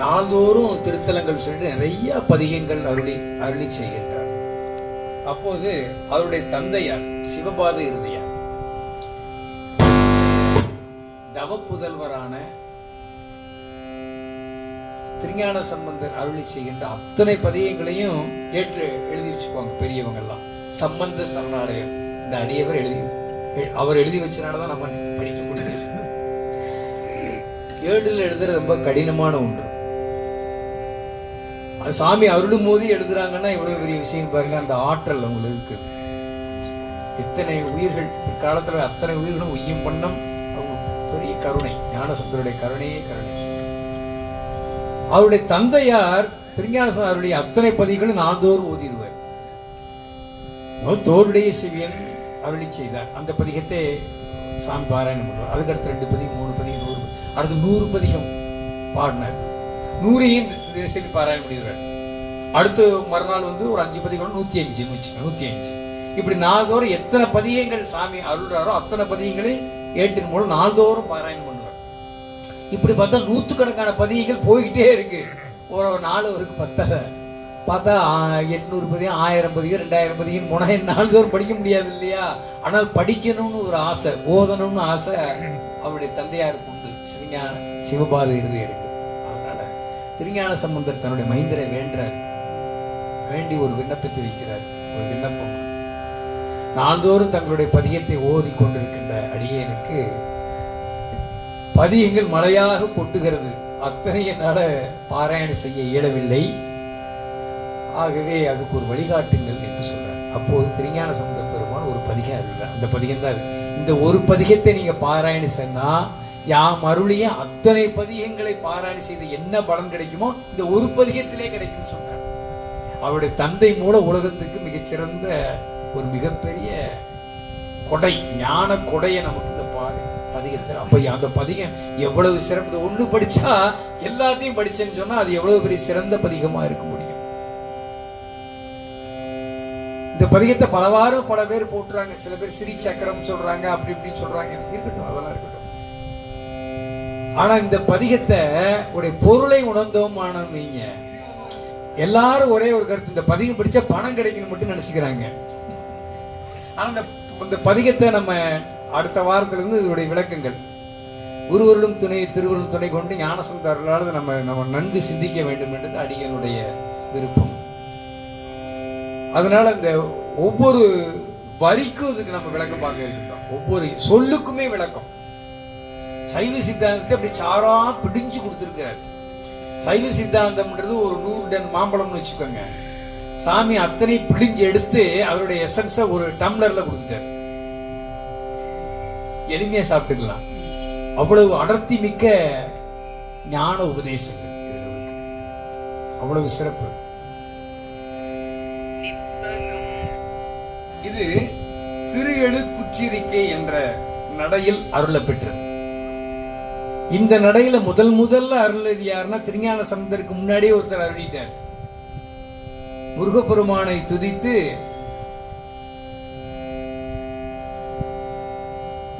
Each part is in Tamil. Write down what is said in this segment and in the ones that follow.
நாள்தோறும் திருத்தலங்கள் சென்று நிறைய பதிகங்கள் அருளி அருளி செய்கின்றார். அப்போது அவருடைய தந்தையார் சிவபாத இருதையார். தவ புதல்வரான திருஞான சம்பந்தர் அருளி செய்கின்ற அத்தனை பதியங்களையும் ஏற்று எழுதி வச்சுக்குவாங்க பெரியவங்க எல்லாம் சம்பந்த சரணாலயம். இந்த அடியவர் எழுதி அவர் எழுதி வச்சனாலதான் நம்ம படிக்க முடியுது. ஏழில் எழுதுறது ரொம்ப கடினமான ஒன்று. சாமி அருளும் போது எழுதுறாங்கன்னா எவ்வளவு பெரிய விஷயம் பாருங்க அந்த ஆற்றல் அவங்களுக்கு இருக்குது. எத்தனை உயிர்கள் பிற்காலத்தில் அத்தனை உயிர்களும் உய்யும் பண்ணம் அவங்க பெரிய கருணை ஞானசந்தருடைய கருணையே கருணை. அவருடைய தந்தையார் திருஞானசன் அவருடைய அத்தனை பதிகளும் நான்தோறும் ஓதிடுவார். தோருடைய சிவியன் அருளி செய்தார். அந்த பதிகத்தை சாமி பாராயணம் பண்ணுவார். அதுக்கடுத்து ரெண்டு பதிகம் மூணு பதிகம் நூறு அடுத்து நூறு பதிகம் பாடினார். நூறையும் தினசரி பாராயணம் பண்ணிடுவார் அடுத்து மறுநாள் வந்து ஒரு அஞ்சு பதிகம் நூத்தி அஞ்சு நூத்தி அஞ்சு. இப்படி நாள்தோறும் எத்தனை பதியங்கள் சாமி அருள்றாரோ அத்தனை பதியங்களை ஏட்டின் மூலம் நாள்தோறும் பாராயணம் பண்ணுவார். இப்படி பார்த்தா நூத்துக்கணக்கான பதியங்கள் போய்கிட்டே இருக்கு. ஒரு ஒரு நாள் அவருக்கு பத்தல. பார்த்தா எட்நூறு பதியம் ஆயிரம் பதியம் ரெண்டாயிரம் பதியம் போனா நாள்தோறும் படிக்க முடியாது இல்லையா? ஆனால் படிக்கணும்னு ஒரு ஆசை ஓதணும்னு ஆசை அவருடைய தந்தையாருக்கு உண்டு. சிவஞான சிவபாத இறுதி இருக்கு திருஞான சம்பந்தர் தன்னுடைய மைந்தரை வேண்டுறார் வேண்டி ஒரு விண்ணப்பத்தை வைக்கிறார் ஒரு விண்ணப்பம். நாள்தோறும் தங்களுடைய பதியத்தை ஓதி கொண்டிருக்கின்ற அடியேனுக்கு பதியங்கள் மழையாக கொட்டுகிறது. அத்தனை என்னால் பாராயணம் செய்ய இயலவில்லை. ஆகவே அதுக்கு ஒரு வழிகாட்டுங்கள் என்று சொல்றார். அப்போது திருஞான சம்பந்த பெருமான் ஒரு பதிகம் அருள்றார் அந்த பதிகம் தான் இந்த ஒரு பதிகத்தை நீங்க பாராயணம் சொன்னா யாம் அருளிய அத்தனை பதிகங்களை பாராயணம் செய்து என்ன பலன் கிடைக்குமோ இந்த ஒரு பதிகத்திலே கிடைக்கும் சொன்னார். அவருடைய தந்தை மூல உலகத்துக்கு மிகச்சிறந்த ஒரு மிகப்பெரிய கொடை ஞான கொடையை நமக்கு இந்த பாரு பதிகத்தில். அப்ப அந்த பதிகம் எவ்வளவு சிறப்பு ஒண்ணு படிச்சா எல்லாத்தையும் படிச்சேன்னு சொன்னா அது எவ்வளவு பெரிய சிறந்த பதிகமா இருக்க முடியும். இந்த பதிகத்தை பலவாரம் பல பேர் போட்டுறாங்க. சில பேர் சிறி சக்கரம் சொல்றாங்க அப்படி இப்படின்னு சொல்றாங்க. இருக்கட்டும் அதெல்லாம் இருக்கட்டும். ஆனா இந்த பதிகத்தை உடைய பொருளை உணர்ந்தோமான நீங்க? எல்லாரும் ஒரே ஒரு கருத்து இந்த பதிகம் படிச்சா பணம் கிடைக்கணும் மட்டும் நினைச்சுக்கிறாங்க. ஆனா இந்த இந்த பதிகத்தை நம்ம அடுத்த வாரத்துல இருந்து இதனுடைய விளக்கங்கள். குருவருளும் துணை திருவருளும் துணை கொண்டு ஞானசந்தார்களால் நம்ம நம்ம நன்கு சிந்திக்க வேண்டும் என்றது அடிகளுடைய விருப்பம். அதனால இந்த ஒவ்வொரு வரிக்கும் இதுக்கு நம்ம விளக்கம் பார்க்க இருக்கின்றோம். ஒவ்வொரு சொல்லுக்குமே விளக்கம். சைவ சித்தாந்தத்தை அப்படி சாரா பிடிஞ்சு கொடுத்துருக்கிறார். சைவ சித்தாந்தம்ன்றது ஒரு நூறு டன் மாம்பழம்னு வச்சுக்கோங்க. சாமி அத்தனை பிடிஞ்சு எடுத்து அவருடைய எசன்ஸை ஒரு டம்ளர்ல கொடுத்துட்டார். எளிமையா சாப்பிட்டுக்கலாம். அவ்வளவு அடர்த்தி மிக்க ஞான உபதேசங்கள் அவ்வளவு சிறப்பு. இது திரு எழுக்குச்சிரிக்கை என்ற நடையில் அருளப்பெற்றது. இந்த நடையில முதல் முதல்ல அருளது யாருன்னா திருஞான சம்பந்தருக்கு முன்னாடியே ஒருத்தர் அருளிட்டார். முருகப்பெருமானை துதித்து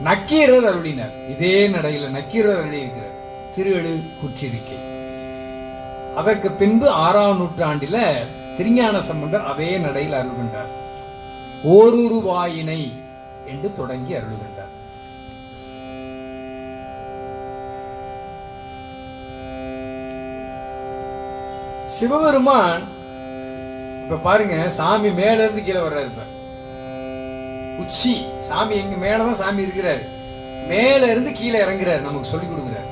நக்கீரர் அருளினார். இதே நடையில நக்கீரர் அருளியிருக்கிறார். திரு குற்றிருக்கை. அதற்கு பின்பு ஆறாம் நூற்றாண்டில திருஞான சம்பந்தர் அதே நடையில் அருள்கின்றார் ஓருரு வாயினை என்று தொடங்கி அருள்கின்றார் சிவபெருமான் இப்ப பாருங்க சாமி மேல இருந்து கீழே வர்றாரு இப்ப. உச்சி சாமி எங்க மேலதான் சாமி இருக்கிறாரு. மேல இருந்து கீழே இறங்குறாரு நமக்கு சொல்லி கொடுக்குறாரு.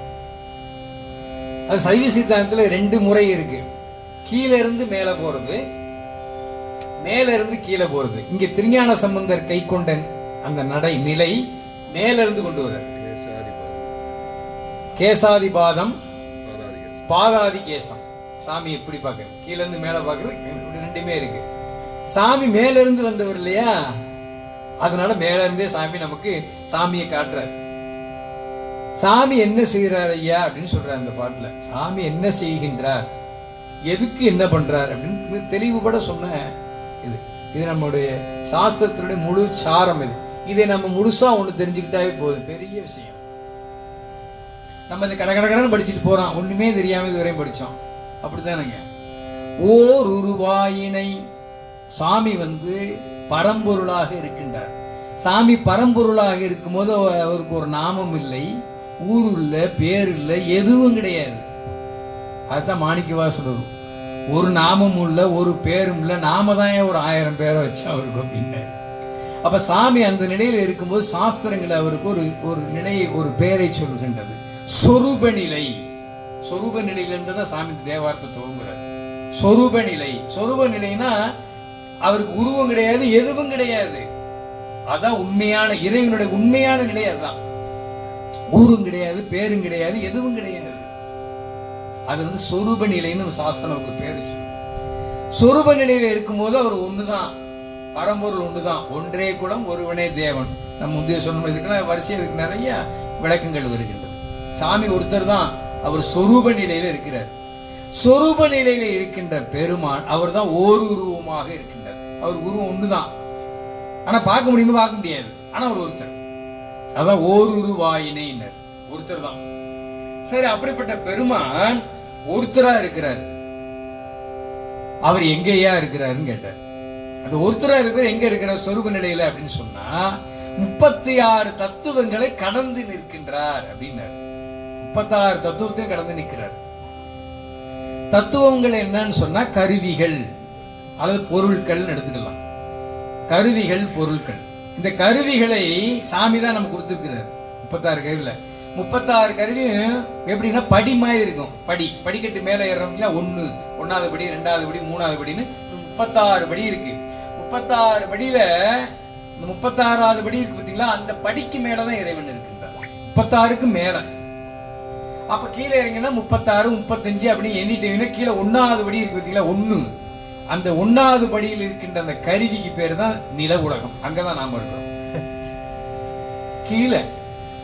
அது சைவ சித்தாந்தத்துல ரெண்டு முறை இருக்கு. கீழே இருந்து மேல போறது மேல இருந்து கீழே போறது. இங்க திருஞான சம்பந்தர் கை கொண்ட அந்த நடை நிலை மேல இருந்து கொண்டு வர்றார். கேசாதிபாதம் பாதாதி கேசம். சாமி எப்படி பார்க்குறது கீழ இருந்து மேல பாக்குறது ரெண்டுமே இருக்கு. சாமி மேல இருந்து வந்தவர் இல்லையா? அதனால மேல இருந்தே சாமி நமக்கு சாமியை காட்டுறார். சாமி என்ன செய்கிறார் ஐயா அப்படின்னு சொல்றார் அந்த பாட்டுல. சாமி என்ன செய்கின்றார்? எதுக்கு என்ன பண்றார் அப்படின்னு தெளிவுபட சொன்ன இது. இது நம்முடைய சாஸ்திரத்தினுடைய முழு சாரம் இது. இதை நம்ம முழுசா ஒண்ணு தெரிஞ்சுக்கிட்டாவே போதும். பெரிய விஷயம். நம்ம இது கடகடகடன்னு படிச்சுட்டு போறோம். ஒண்ணுமே தெரியாம இதுவரையும் படிச்சோம். அப்படித்தானுங்க. ஓர் உருவாயினை சாமி வந்து பரம்பொருளாக இருக்கின்றார். சாமி பரம்பொருளாக இருக்கும்போது அவருக்கு ஒரு நாமம் இல்லை ஊர் இல்லை பேர் இல்லை எதுவும் கிடையாது. அதுதான் மாணிக்கவா சொல்லுவோம் ஒரு நாமமும் இல்லை ஒரு பேரும் இல்லை நாம தான் ஏன் ஒரு ஆயிரம் பேரை வச்சு அவருக்கு அப்படின்னாரு. அப்ப சாமி அந்த நிலையில் இருக்கும்போது சாஸ்திரங்கள் அவருக்கு ஒரு ஒரு நிலையை ஒரு பெயரை சொல்லுகின்றது. சொரூப நிலை. சொரூப நிலையிலிருந்து தான் சாமி இந்த தேவாரத்தை துவங்குறார். சொரூப நிலை. சொரூப நிலைனா அவருக்கு உருவம் கிடையாது எதுவும் கிடையாது. அதான் உண்மையான இறைவனுடைய உண்மையான நிலை அதுதான். ஊரும் கிடையாது பேரும் கிடையாது எதுவும் கிடையாது. அது வந்து சொரூப நிலைன்னு நம்ம சாஸ்திரம் பேரு சொல்லு சொரூப நிலையில இருக்கும்போது அவர் ஒண்ணுதான். பரம்பொருள் ஒன்றுதான் ஒன்றே குலம் ஒருவனே தேவன். நம்ம முந்தைய சொன்ன இதுக்குன்னா வரிசையில் நிறைய விளக்கங்கள் வருகின்றது. சாமி ஒருத்தர் தான் அவர் சொரூப நிலையில இருக்கிறார். சொரூப நிலையில இருக்கின்ற பெருமான் அவர் தான் ஓர் உருவமாக இருக்கின்றார். அவர் உருவம் ஒண்ணுதான். ஆனா பார்க்க முடியுமா? பார்க்க முடியாது. ஆனா அவர் ஒருத்தர். அதான் ஓர் உருவாயினர் ஒருத்தர் தான். சரி அப்படிப்பட்ட பெருமான் ஒருத்தரா இருக்கிறார். அவர் எங்கேயா இருக்கிறாருன்னு கேட்டார். அது ஒருத்தரா இருக்கிற எங்க இருக்கிறார்? சொருப நிலையில அப்படின்னு சொன்னா முப்பத்தி ஆறு தத்துவங்களை கடந்து நிற்கின்றார் அப்படின்னாரு. முப்பத்தாறு தத்துவத்தையும் கடந்து நிற்கிறார். தத்துவங்கள் என்னன்னு சொன்னா கருவிகள். அல்லது பொருட்கள் எடுத்துக்கலாம். கருவிகள் பொருட்கள் இந்த கருவிகளை சாமி தான் நம்ம கொடுத்துருக்கிறார். முப்பத்தாறு கருவில. முப்பத்தாறு கருவியும் எப்படின்னா படி மாதிரி இருக்கும். படி. படிக்கட்டு மேலே ஏறோம்ல ஒண்ணு. ஒன்றாவது படி ரெண்டாவது படி மூணாவது படின்னு முப்பத்தாறு படி இருக்கு. முப்பத்தாறு படியில முப்பத்தாறாவது படி இருக்கு பார்த்தீங்களா அந்த படிக்கு மேலதான் இறைவன் இருக்கின்றார். முப்பத்தாறுக்கு மேல. அப்ப கீழே இறங்கினா முப்பத்தாறு முப்பத்தஞ்சு அப்படின்னு எண்ணிட்டீங்கன்னா கீழே ஒன்னாவது படி இருக்கு பார்த்தீங்களா? ஒண்ணு. அந்த ஒன்னாவது படியில் இருக்கின்ற அந்த கருவிக்கு பேர் தான் நில உலகம். அங்கதான் நாம இருக்கிறோம். கீழே.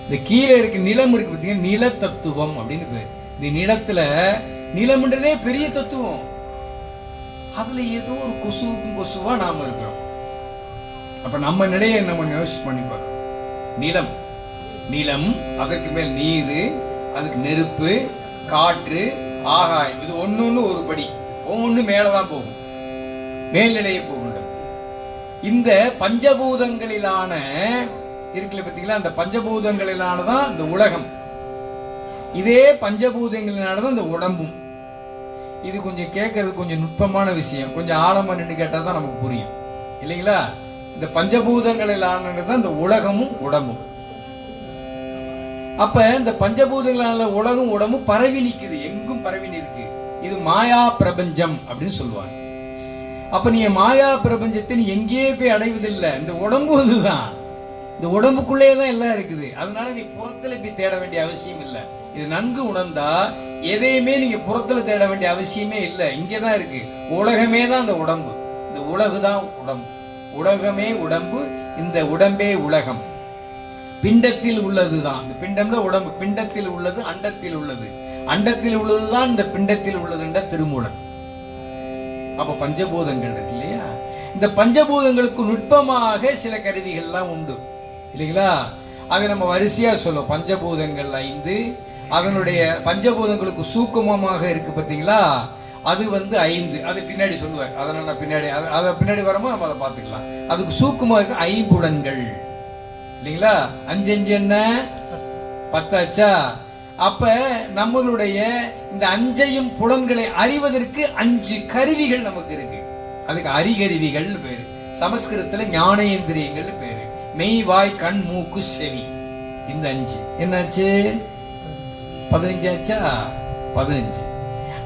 இந்த கீழே இருக்க நிலம் இருக்கு பார்த்தீங்கன்னா நில தத்துவம் அப்படின்னு பேர். இந்த நிலத்துல நிலம்ன்றதே பெரிய தத்துவம். அதுல ஏதோ ஒரு கொசுவுக்கும் கொசுவா நாம இருக்கிறோம். அப்ப நம்ம நிலையை நம்ம யோசிச்சு பண்ணி பார்க்கணும். நிலம். நிலம் அதற்கு மேல் நீர் அதுக்கு நெருப்பு காற்று ஆகாயம். இது ஒன்று ஒன்று ஒரு படி. ஒவ்வொன்று மேலே தான் போகும். மேல்நிலையை போகின்றது. இந்த பஞ்சபூதங்களிலான இருக்குல்ல பார்த்தீங்களா அந்த பஞ்சபூதங்களிலான தான் இந்த உலகம். இதே பஞ்சபூதங்களினாலதான் இந்த உடம்பும். இது கொஞ்சம் கேட்கறது கொஞ்சம் நுட்பமான விஷயம். கொஞ்சம் ஆழமாக நின்று கேட்டால் தான் நமக்கு புரியும். இல்லைங்களா? இந்த பஞ்சபூதங்களிலானது தான் இந்த உலகமும் உடம்பும். அப்ப இந்த பஞ்சபூதங்களால உலகம் உடம்பும் பரவி நிக்குது. எங்கும் பரவி நிற்கு. இது மாயா பிரபஞ்சம் அப்படின்னு சொல்லுவாங்க. அப்ப நீ மாயா பிரபஞ்சத்தை நீ எங்கேயே போய் அடைவதில்லை. இந்த உடம்பு இதுதான் இந்த உடம்புக்குள்ளே தான் எல்லாம் இருக்குது. அதனால நீ புறத்துல போய் தேட வேண்டிய அவசியம் இல்லை. இது நன்கு உணர்ந்தா எதையுமே நீங்க புறத்துல தேட வேண்டிய அவசியமே இல்லை. இங்கேதான் இருக்கு. உலகமே தான் இந்த உடம்பு. இந்த உலகு தான் உடம்பு. உலகமே உடம்பு. இந்த உடம்பே உலகம். பிண்டத்தில் உள்ளதுதான். இந்த பிண்டம் தான் உடம்பு. பிண்டத்தில் உள்ளது அண்டத்தில் உள்ளது. அண்டத்தில் உள்ளதுதான் இந்த பிண்டத்தில் உள்ளதுன்ற திருமூலன். அப்ப பஞ்சபூதங்கள் இருக்கு இல்லையா? இந்த பஞ்சபூதங்களுக்கு நுட்பமாக சில கருவிகள்லாம் உண்டு. இல்லைங்களா? அதை நம்ம வரிசையா சொல்லுவோம். பஞ்சபூதங்கள் ஐந்து. அதனுடைய பஞ்சபூதங்களுக்கு சூக்குமமாக இருக்கு பார்த்தீங்களா? அது வந்து ஐந்து. அது பின்னாடி சொல்லுவார். அதனால நான் பின்னாடி அதை பின்னாடி வரும்போது நம்ம அதை பார்த்துக்கலாம். அதுக்கு சூக்குமாக ஐம்புலன்கள் இல்லைங்களா? அஞ்சு அஞ்சு என்ன? பத்தாச்சா? அப்ப நம்மளுடைய இந்த அஞ்சையும் புலன்களை அறிவதற்கு அஞ்சு கருவிகள் நமக்கு இருக்கு. அதுக்கு அறிகருவிகள் பேரு. சமஸ்கிருதத்துல ஞானேந்திரியங்கள் பேரு. மெய் வாய் கண் மூக்கு செவி. இந்த அஞ்சு. என்னாச்சு? பதினஞ்சு ஆச்சா பதினஞ்சு.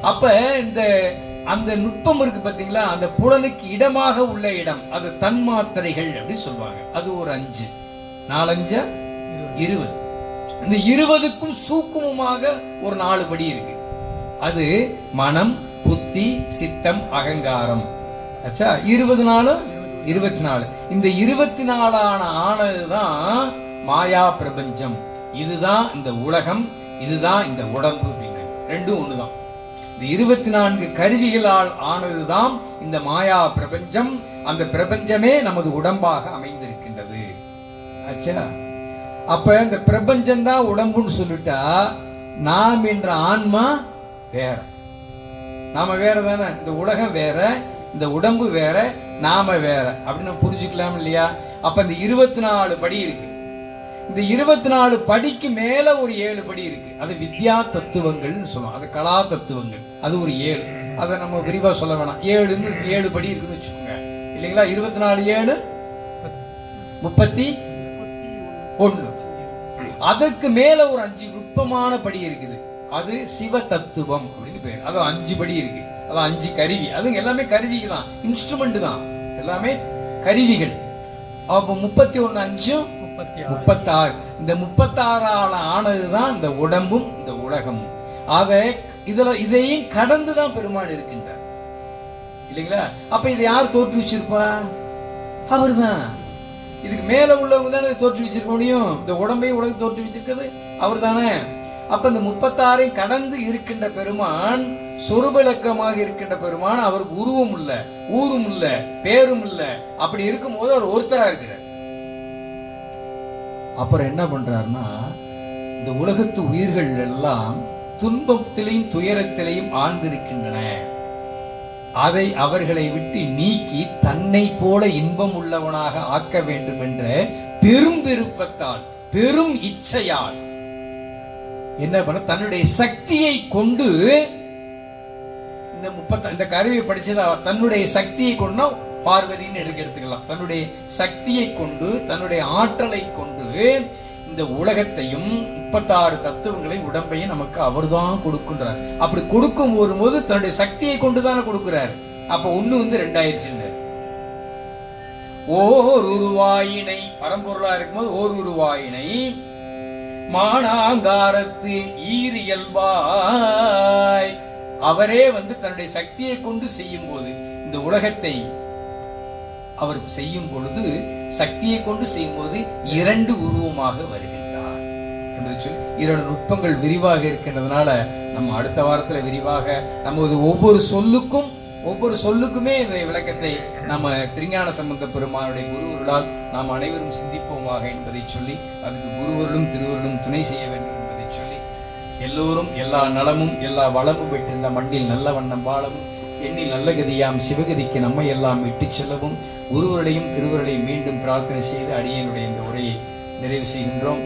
அப்ப இந்த அந்த நுட்பம் இருக்கு பாத்தீங்களா? அந்த புலனுக்கு இடமாக உள்ள இடம். அது தன்மாத்திரைகள் அப்படின்னு சொல்லுவாங்க. அது ஒரு அஞ்சு. நாலஞ்சா? இருபது. இந்த இருபதுக்கும் சூக்குமமாக ஒரு நாலு படி இருக்கு. அது மனம் புத்தி சித்தம் அகங்காரம். ஆச்சா இருபது நாளும் இருபத்தி நாலு. இந்த இருபத்தி நாலான ஆனதுதான் மாயா பிரபஞ்சம். இதுதான் இந்த உலகம் இதுதான் இந்த உடம்பு அப்படின்னு ரெண்டும் ஒண்ணுதான். இந்த இருபத்தி நான்கு கருவிகளால் ஆனதுதான் இந்த மாயா பிரபஞ்சம். அந்த பிரபஞ்சமே நமது உடம்பாக அமைந்திருக்கின்றது. ஆச்சா? அப்ப இந்த பிரபஞ்சம் தான் உடம்புன்னு சொல்லிட்டா நாம் என்ற ஆன்மா வேற. நாம வேற தானே? இந்த உலகம் வேற இந்த உடம்பு வேற நாம வேற. அப்படின்னு புரிஞ்சுக்கலாம் இல்லையா? அப்ப இந்த இருபத்தி நாலு படி இருக்கு. இந்த இருபத்தி நாலு படிக்கு மேல ஒரு ஏழு படி இருக்கு. அது வித்யா தத்துவங்கள்னு சொல்லுவோம் அது கலா தத்துவங்கள். அது ஒரு ஏழு. அதை நம்ம விரிவா சொல்ல வேணாம். ஏழுன்னு ஏழு படி இருக்குன்னு வச்சுக்கோங்க. இல்லைங்களா? இருபத்தி நாலு ஏழு முப்பத்தி ஒண்ணு. அதுக்கு மேல ஒரு அஞ்சு நுட்பமான படி இருக்குது. அது சிவ தத்துவம் அப்படின்னு பேர். அது அஞ்சு படி இருக்கு. அது அஞ்சு கருவி. அது எல்லாமே கருவிகள் தான். இன்ஸ்ட்ருமெண்ட் தான். எல்லாமே கருவிகள். அப்போ முப்பத்தி ஒண்ணு அஞ்சும் முப்பத்தி முப்பத்தாறு. இந்த முப்பத்தாறால ஆனதுதான் இந்த உடம்பும் இந்த உலகமும். ஆக இதுல இதையும் கடந்துதான் பெருமாள் இருக்கின்றார். இல்லைங்களா? அப்ப இதை யார் தோற்றுவிச்சிருப்பா? அவர்தான். இதுக்கு மேல உள்ளவங்க தானே இதை தோற்றுவிச்சிருக்க முடியும்? இந்த உடம்பையும் உலகம் தோற்றுவிச்சிருக்கிறது அவர் தானே அப்ப இந்த முப்பத்தாறையும் கடந்து இருக்கின்ற பெருமான் சொருபலக்கமாக இருக்கின்ற பெருமான் அவருக்கு உருவம் இல்ல ஊரும் இல்ல பேரும் இல்ல. அப்படி இருக்கும் போது அவர் ஒருத்தரா இருக்கிறார். அப்புறம் என்ன பண்றாருன்னா இந்த உலகத்து உயிர்கள் எல்லாம் துன்பத்திலையும் துயரத்திலையும் ஆழ்ந்திருக்கின்றன. அதை அவர்களை விட்டு நீக்கி தன்னை போல இன்பம் உள்ளவனாக ஆக்க வேண்டும் என்ற பெரும் விருப்பத்தால் பெரும் இச்சையால் என்ன பண்ண தன்னுடைய சக்தியை கொண்டு இந்த முப்பத்த இந்த கருவியை படிச்சது தன்னுடைய சக்தியை கொண்டு பார்வதின்னு எடுக்க எடுத்துக்கலாம். தன்னுடைய சக்தியை கொண்டு தன்னுடைய ஆற்றலை கொண்டு இந்த உலகத்தையும் முப்பத்தாறு தத்துவங்களையும் உடம்பையும் நமக்கு அவர்தான் கொடுக்கின்றார். அப்படி கொடுக்கும் போது தன்னுடைய சக்தியை கொண்டு தானே கொடுக்கிறார். அப்ப ஒண்ணு வந்து ரெண்டாயிருச்சு ஓர் உருவாயினை பரம்பொருளா இருக்கும்போது ஓர் உருவாயினை மானாங்காரத்து ஈரியல்வாய் அவரே வந்து தன்னுடைய சக்தியை கொண்டு செய்யும் போது இந்த உலகத்தை அவர் செய்யும் பொழுது சக்தியை கொண்டு செய்யும் போது இரண்டு உருவமாக வருகின்றார் என்று சொல்லி இரண்டு நுட்பங்கள் விரிவாக இருக்கின்றதுனால நம்ம அடுத்த வாரத்துல விரிவாக நமது ஒவ்வொரு சொல்லுக்கும் ஒவ்வொரு சொல்லுக்குமே இந்த விளக்கத்தை நம்ம திருஞான சம்பந்த பெருமானுடைய குருவர்களால் நாம் அனைவரும் சிந்திப்போமாக என்பதை சொல்லி அதுக்கு குருவர்களும் திருவர்களும் துணை செய்ய வேண்டும் என்பதை சொல்லி எல்லோரும் எல்லா நலமும் எல்லா வளமும் பெற்றிருந்த மண்ணில் நல்ல வண்ணம் வாழவும் எண்ணி நல்ல கதியாம் சிவகதிக்கு நம்மை எல்லாம் இட்டுச் செல்லவும் ஒருவர்களையும் திருவர்களையும் மீண்டும் பிரார்த்தனை செய்து அடியனுடைய இந்த உரையை நிறைவு செய்கின்றோம்.